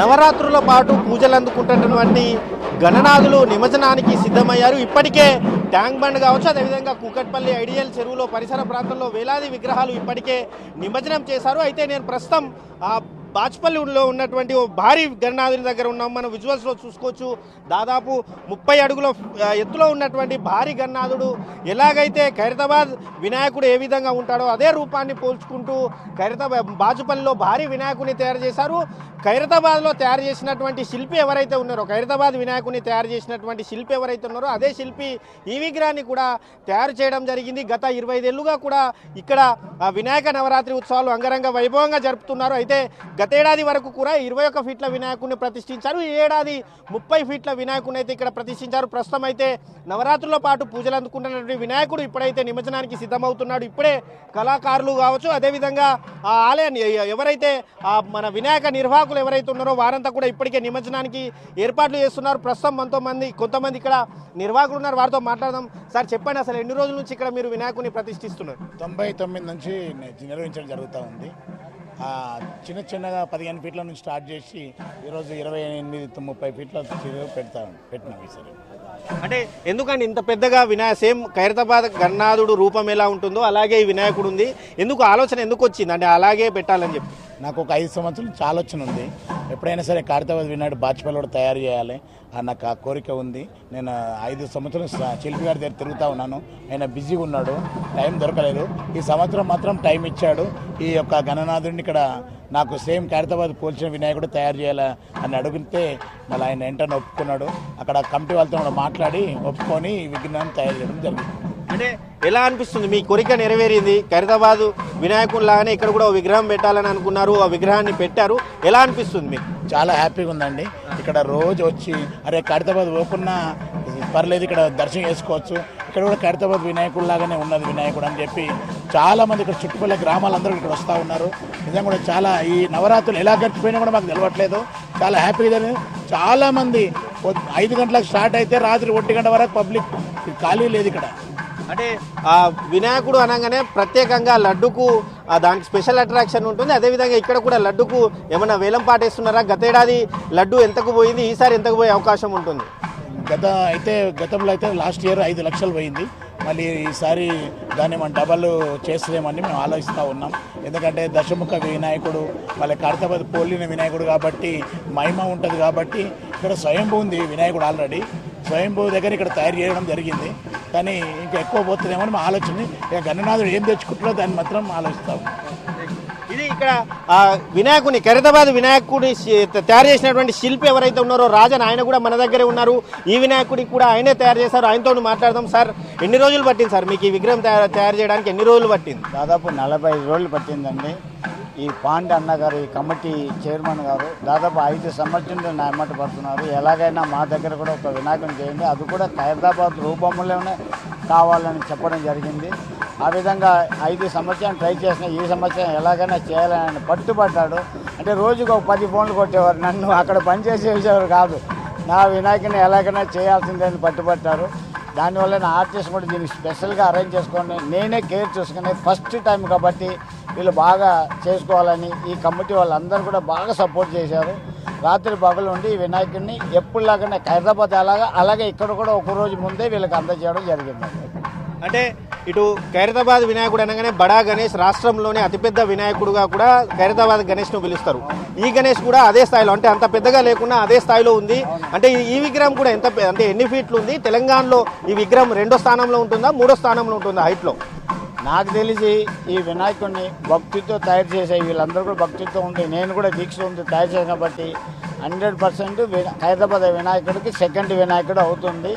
నవరాత్రుల పాటు పూజలు అందుకుంటున్నటువంటి గణనాథులు నిమజ్జనానికి సిద్ధమయ్యారు. ఇప్పటికే ట్యాంక్ బండ్ కావచ్చు అదేవిధంగా కూకట్పల్లి ఐడియల్ చెరువులో పరిసర ప్రాంతంలో వేలాది విగ్రహాలు ఇప్పటికే నిమజ్జనం చేశారు. అయితే నేను ప్రస్తుతం ఆ బాచ్పల్లిలో ఉన్నటువంటి ఓ భారీ గణనాథుని దగ్గర ఉన్నాం. మనం విజువల్స్లో చూసుకోవచ్చు. దాదాపు ముప్పై అడుగుల ఎత్తులో ఉన్నటువంటి భారీ గణనాథుడు ఎలాగైతే ఖైరతాబాద్ వినాయకుడు ఏ విధంగా ఉంటాడో అదే రూపాన్ని పోల్చుకుంటూ ఖైరతాబాద్ బాచుపల్లిలో భారీ వినాయకుడిని తయారు చేశారు. ఖైరతాబాద్లో తయారు చేసినటువంటి శిల్పి ఎవరైతే ఉన్నారో ఖైరతాబాద్ వినాయకుడిని తయారు చేసినటువంటి శిల్పి ఎవరైతే ఉన్నారో అదే శిల్పి ఈ విగ్రహాన్ని కూడా తయారు చేయడం జరిగింది. గత ఇరవై ఐదేళ్ళుగా కూడా ఇక్కడ ఆ, వినాయక నవరాత్రి ఉత్సవాలు అంగరంగ వైభవంగా జరుపుతున్నారు. అయితే గతేడాది వరకు కూడా ఇరవై ఒక్క ఫీట్ల వినాయకుడిని ప్రతిష్ఠించారు. ఈ ఏడాది ముప్పై ఫీట్ల వినాయకుడిని అయితే ఇక్కడ ప్రతిష్ఠించారు. ప్రస్తుతం అయితే నవరాత్రుల పాటు పూజలు అందుకుంటున్నటువంటి వినాయకుడు ఇప్పుడైతే నిమజ్జనానికి సిద్ధమవుతున్నాడు. ఇప్పుడే కళాకారులు కావచ్చు అదేవిధంగా ఆ ఆలయాన్ని ఎవరైతే మన వినాయక నిర్వాహకులు ఎవరైతే ఉన్నారో వారంతా కూడా ఇప్పటికే నిమజ్జనానికి ఏర్పాట్లు చేస్తున్నారు. ప్రస్తుతం మనతో మంది కొంతమంది ఇక్కడ నిర్వాహకులు ఉన్నారు. వారితో మాట్లాడదాం. సార్ చెప్పండి అసలు ఎన్ని రోజుల నుంచి ఇక్కడ మీరు వినాయకుడిని ప్రతిష్ఠిస్తున్నారు? తొంభై తొమ్మిది నుంచి నిర్వహించడం జరుగుతూ ఉంది. చిన్న చిన్నగా పదిహేను ఫీట్ల నుంచి స్టార్ట్ చేసి ఈరోజు ఇరవై ఎనిమిది ముప్పై ఫీట్ల పెడతా పెట్టినాం ఈసారి అంటే ఎందుకండి ఇంత పెద్దగా వినాయ సేమ్ ఖైరతాబాద్ గన్నాథుడు రూపం ఎలా ఉంటుందో అలాగే ఈ వినాయకుడు ఉంది. ఎందుకు ఆలోచన ఎందుకు వచ్చింది? అంటే అలాగే పెట్టాలని చెప్పి. నాకు ఒక ఐదు సంవత్సరం చాలా ఆలోచన ఉంది. ఎప్పుడైనా సరే కార్తవాద్ వినాడు బాచిపల్లి కూడా తయారు చేయాలి. అని నాకు ఆ కోరిక ఉంది. నేను ఐదు సంవత్సరం చిల్పి శిల్పి గారి దగ్గర తిరుగుతూ ఉన్నాను. ఆయన బిజీగా ఉన్నాడు. టైం దొరకలేదు. ఈ సంవత్సరం మాత్రం టైం ఇచ్చాడు. ఈ యొక్క గణనాథుడిని ఇక్కడ నాకు సేమ్ ఖైరతాబాద్ పోల్చిన వినాయకుడు తయారు చేయాలా అని అడిగితే మళ్ళీ ఆయన వెంటనే ఒప్పుకున్నాడు. అక్కడ కమిటీ వాళ్ళతో మాట్లాడి ఒప్పుకొని ఈ విగ్రహాన్ని తయారు చేయడం జరిగింది. అంటే ఎలా అనిపిస్తుంది? మీ కోరిక నెరవేరింది. ఖైరతాబాద్ వినాయకుడు లాగానే ఇక్కడ కూడా విగ్రహం పెట్టాలని అనుకున్నారు. ఆ విగ్రహాన్ని పెట్టారు. ఎలా అనిపిస్తుంది మీకు? చాలా హ్యాపీగా ఉందండి. ఇక్కడ రోజు వచ్చి అరే ఖైరతాబాద్ పోకున్నా పర్లేదు ఇక్కడ దర్శనం చేసుకోవచ్చు. ఇక్కడ కూడా ఖైరతాబాద్ వినాయకుడు లాగానే ఉన్నది వినాయకుడు అని చెప్పి చాలా మంది ఇక్కడ చుట్టుపక్కల గ్రామాలందరూ ఇక్కడ వస్తూ ఉన్నారు. నిజంగా కూడా చాలా ఈ నవరాత్రులు ఎలా గడిచిపోయినా కూడా మాకు తెలియట్లేదు చాలా హ్యాపీగా జరిగింది. చాలా మంది ఐదు గంటలకు స్టార్ట్ అయితే రాత్రి ఒంటి గంట వరకు పబ్లిక్ ఖాళీ లేదు ఇక్కడ. అంటే ఆ వినాయకుడు అనగానే ప్రత్యేకంగా లడ్డుకు దానికి స్పెషల్ అట్రాక్షన్ ఉంటుంది. అదేవిధంగా ఇక్కడ కూడా లడ్డుకు ఏమైనా వేలం పాటేస్తున్నారా? గతేడాది లడ్డు ఎంతకు పోయింది? ఈసారి ఎంతకు పోయే అవకాశం ఉంటుంది? గత అయితే గతంలో అయితే లాస్ట్ ఇయర్ ఐదు లక్షలు పోయింది. మళ్ళీ ఈసారి దాన్ని మనం డబల్ చేస్తలేమని మేము ఆలోచిస్తూ ఉన్నాం. ఎందుకంటే దశముఖ వినాయకుడు మళ్ళీ కడతపతి పోలిన వినాయకుడు కాబట్టి మహిమ ఉంటుంది కాబట్టి ఇక్కడ స్వయంభూ ఉంది వినాయకుడు ఆల్రెడీ స్వయంభూ దగ్గర ఇక్కడ తయారు చేయడం జరిగింది. కానీ ఇంకా ఎక్కువ పోతుందేమో అని మా ఆలోచన. ఇక గణనాథుడు ఏం తెచ్చుకుంటారో దాన్ని మాత్రం ఆలోచిస్తాం. ఇది ఇక్కడ ఆ వినాయకుని ఖైరతాబాద్ వినాయకుడి తయారు చేసినటువంటి శిల్పి ఎవరైతే ఉన్నారో రాజన్ ఆయన కూడా మన దగ్గరే ఉన్నారు. ఈ వినాయకుడికి కూడా ఆయనే తయారు చేశారు. ఆయనతో మాట్లాడదాం సార్. ఎన్ని రోజులు పట్టింది సార్ మీకు ఈ విగ్రహం తయారు తయారు చేయడానికి ఎన్ని రోజులు పట్టింది? దాదాపు నలభై ఐదు రోజులు పట్టిందండి. ఈ పాండ అన్న గారు ఈ కమిటీ చైర్మన్ గారు దాదాపు ఐదు సంవత్సరాలు నా ఎమ్మట పడుతున్నారు. ఎలాగైనా మా దగ్గర కూడా ఒక వినాయకం చేయండి. అది కూడా హైదరాబాద్ రూపంలోనే కావాలని చెప్పడం జరిగింది. ఆ విధంగా ఐదు సంవత్సరాలు ట్రై చేసిన ఈ సంవత్సరం ఎలాగైనా చేయాలని పట్టుబడ్డాడు. అంటే రోజుకు ఒక పది ఫోన్లు కొట్టేవారు. నన్ను అక్కడ పనిచేసేవారు కాదు. నా వినాయకుని ఎలాగైనా చేయాల్సిందని పట్టుబట్టారు. దానివల్ల నా ఆర్టిస్ట్ కూడా దీనికి స్పెషల్గా అరేంజ్ చేసుకొని నేనే కేర్ చూసుకుని ఫస్ట్ టైం కాబట్టి వీళ్ళు బాగా చేసుకోవాలని ఈ కమిటీ వాళ్ళందరూ కూడా బాగా సపోర్ట్ చేశారు. రాత్రి పగలు ఉండి ఈ వినాయకుడిని ఎప్పుడులాగానే హైదరాబాద్ అలాగా అలాగే ఇక్కడ కూడా ఒక రోజు ముందే వీళ్ళకి అందజేయడం జరిగింది. అంటే ఇటు ఖైరతాబాద్ వినాయకుడు అనగానే బడా గణేష్ రాష్ట్రంలోనే అతిపెద్ద వినాయకుడుగా కూడా ఖైరతాబాద్ గణేష్ను పిలుస్తారు. ఈ గణేష్ కూడా అదే స్థాయిలో అంటే అంత పెద్దగా లేకుండా అదే స్థాయిలో ఉంది. అంటే ఈ- విగ్రహం కూడా ఎంత అంటే ఎన్ని ఫీట్లు ఉంది? తెలంగాణలో ఈ విగ్రహం రెండో స్థానంలో ఉంటుందా? మూడో స్థానంలో ఉంటుందా హైట్లో? నాకు తెలిసి ఈ వినాయకుడిని భక్తితో తయారు చేసే వీళ్ళందరూ కూడా భక్తితో ఉంటే నేను కూడా దీక్ష ఉంది తయారు చేసిన కాబట్టి హండ్రెడ్ పర్సెంట్ హైదరాబాద్ వినాయకుడికి సెకండ్ వినాయకుడు అవుతుంది.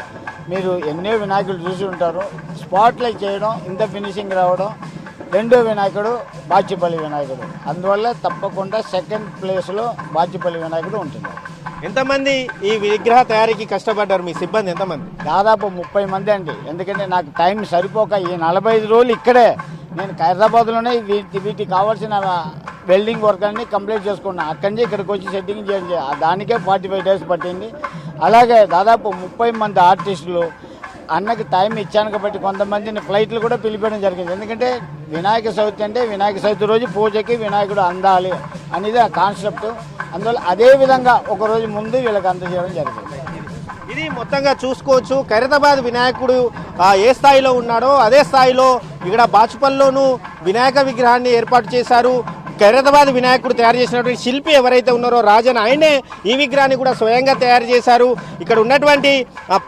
మీరు ఎన్నో వినాయకులు చూసి ఉంటారు. స్పాట్లైట్ చేయడం ఇంత ఫినిషింగ్ రావడం రెండో వినాయకుడు బాచిపల్లి వినాయకుడు. అందువల్ల తప్పకుండా సెకండ్ ప్లేస్లో బాచిపల్లి వినాయకుడు ఉంటుంది. ఎంతమంది ఈ విగ్రహ తయారీకి కష్టపడ్డారు మీ సిబ్బంది? ఎంతమంది? దాదాపు ముప్పై మంది అండి. ఎందుకంటే నాకు టైం సరిపోక ఈ నలభై ఐదు రోజులు ఇక్కడే. నేను హైదరాబాద్లోనే వీటి వీటికి కావాల్సిన వెల్డింగ్ వర్క్ అన్ని కంప్లీట్ చేసుకున్నా. అక్కడి నుంచి ఇక్కడికి వచ్చి సెట్టింగ్ చేయండి దానికే ఫార్టీ ఫైవ్ డేస్ పట్టింది. అలాగే దాదాపు ముప్పై మంది ఆర్టిస్టులు అన్నకి టైం ఇచ్చాను కాబట్టి కొంతమందిని ఫ్లైట్లు కూడా పిలిపించడం జరిగింది. ఎందుకంటే వినాయక చవితి అంటే వినాయక చవితి రోజు పూజకి వినాయకుడు అందాలి అనేది ఆ కాన్సెప్ట్. అందువల్ల అదే విధంగా ఒక రోజు ముందు వీళ్ళకి అందజేయడం జరిగింది. ఇది మొత్తంగా చూసుకోవచ్చు. ఖైరతాబాద్ వినాయకుడు ఏ స్థాయిలో ఉన్నాడో అదే స్థాయిలో ఇక్కడ బాచుపల్లిలోనూ వినాయక విగ్రహాన్ని ఏర్పాటు చేశారు. ఖైరతాబాద్ వినాయకుడు తయారు చేసినటువంటి శిల్పి ఎవరైతే ఉన్నారో రాజన్ ఆయనే ఈ విగ్రహాన్ని కూడా స్వయంగా తయారు చేశారు. ఇక్కడ ఉన్నటువంటి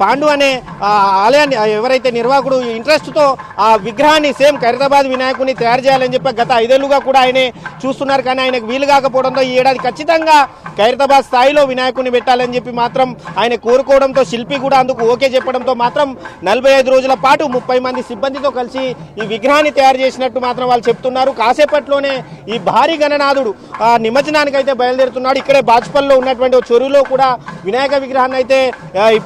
పాండు అనే ఆలయాన్ని ఎవరైతే నిర్వాహకుడు ఇంట్రెస్ట్తో ఆ విగ్రహాన్ని సేమ్ ఖైరతాబాద్ వినాయకుడిని తయారు చేయాలని చెప్పి గత ఐదేళ్ళుగా కూడా ఆయనే చూస్తున్నారు. కానీ ఆయనకు వీలు కాకపోవడంతో ఈ ఏడాది ఖచ్చితంగా ఖైరతాబాద్ స్థాయిలో వినాయకుడిని పెట్టాలని చెప్పి మాత్రం ఆయన కోరుకోవడంతో శిల్పి కూడా అందుకు ఓకే చెప్పడంతో మాత్రం నలభై ఐదు రోజుల పాటు ముప్పై మంది సిబ్బందితో కలిసి ఈ విగ్రహాన్ని తయారు చేసినట్టు మాత్రం వాళ్ళు చెప్తున్నారు. కాసేపట్లోనే ఈ భారీ గణనాథుడు. ఆ నిమజ్జనానికి అయితే బయలుదేరుతున్నాడు. ఇక్కడే బాజ్పల్లో ఉన్నటువంటి చెరువులో కూడా వినాయక విగ్రహాన్ని అయితే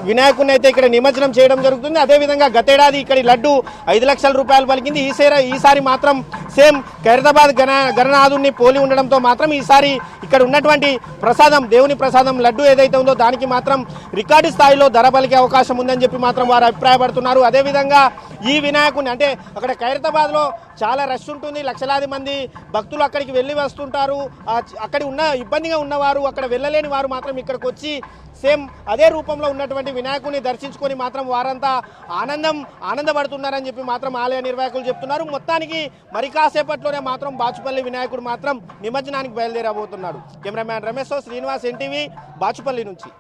వినాయకుడిని అయితే ఇక్కడ నిమజ్జనం చేయడం జరుగుతుంది. అదేవిధంగా గతేడాది ఇక్కడి లడ్డు ఐదు లక్షల రూపాయలు పలికింది. ఈసారి ఈసారి మాత్రం సేమ్ ఖైరతాబాద్ గణ గణనాథుడిని పోలి ఉండడంతో మాత్రం ఈసారి ఇక్కడ ఉన్నటువంటి ప్రసాదం దేవుని ప్రసాదం లడ్డు ఏదైతే ఉందో దానికి మాత్రం రికార్డు స్థాయిలో ధర పలికే అవకాశం ఉందని చెప్పి మాత్రం వారు అభిప్రాయపడుతున్నారు. అదేవిధంగా ఈ వినాయకుడిని అంటే అక్కడ ఖైరతాబాద్లో చాలా రష్ ఉంటుంది. లక్షలాది మంది భక్తులు అక్కడికి వెళ్ళి వస్తుంటారు అక్కడ ఉన్న ఇబ్బందిగా ఉన్నవారు అక్కడ వెళ్ళలేని వారు మాత్రం ఇక్కడికి వచ్చి సేమ్ అదే రూపంలో ఉన్నటువంటి వినాయకుడిని దర్శించుకొని మాత్రం వారంతా ఆనందం ఆనందపడుతున్నారని చెప్పి మాత్రం ఆలయ నిర్వాహకులు చెప్తున్నారు. మొత్తానికి మరి కాసేపట్లోనే మాత్రం బాచుపల్లి వినాయకుడు మాత్రం నిమజ్జనానికి బయలుదేరబోతున్నాడు. కెమెరామ్యాన్ రమేష్ శ్రీనివాస్ ఎన్టీవీ బాచుపల్లి నుంచి.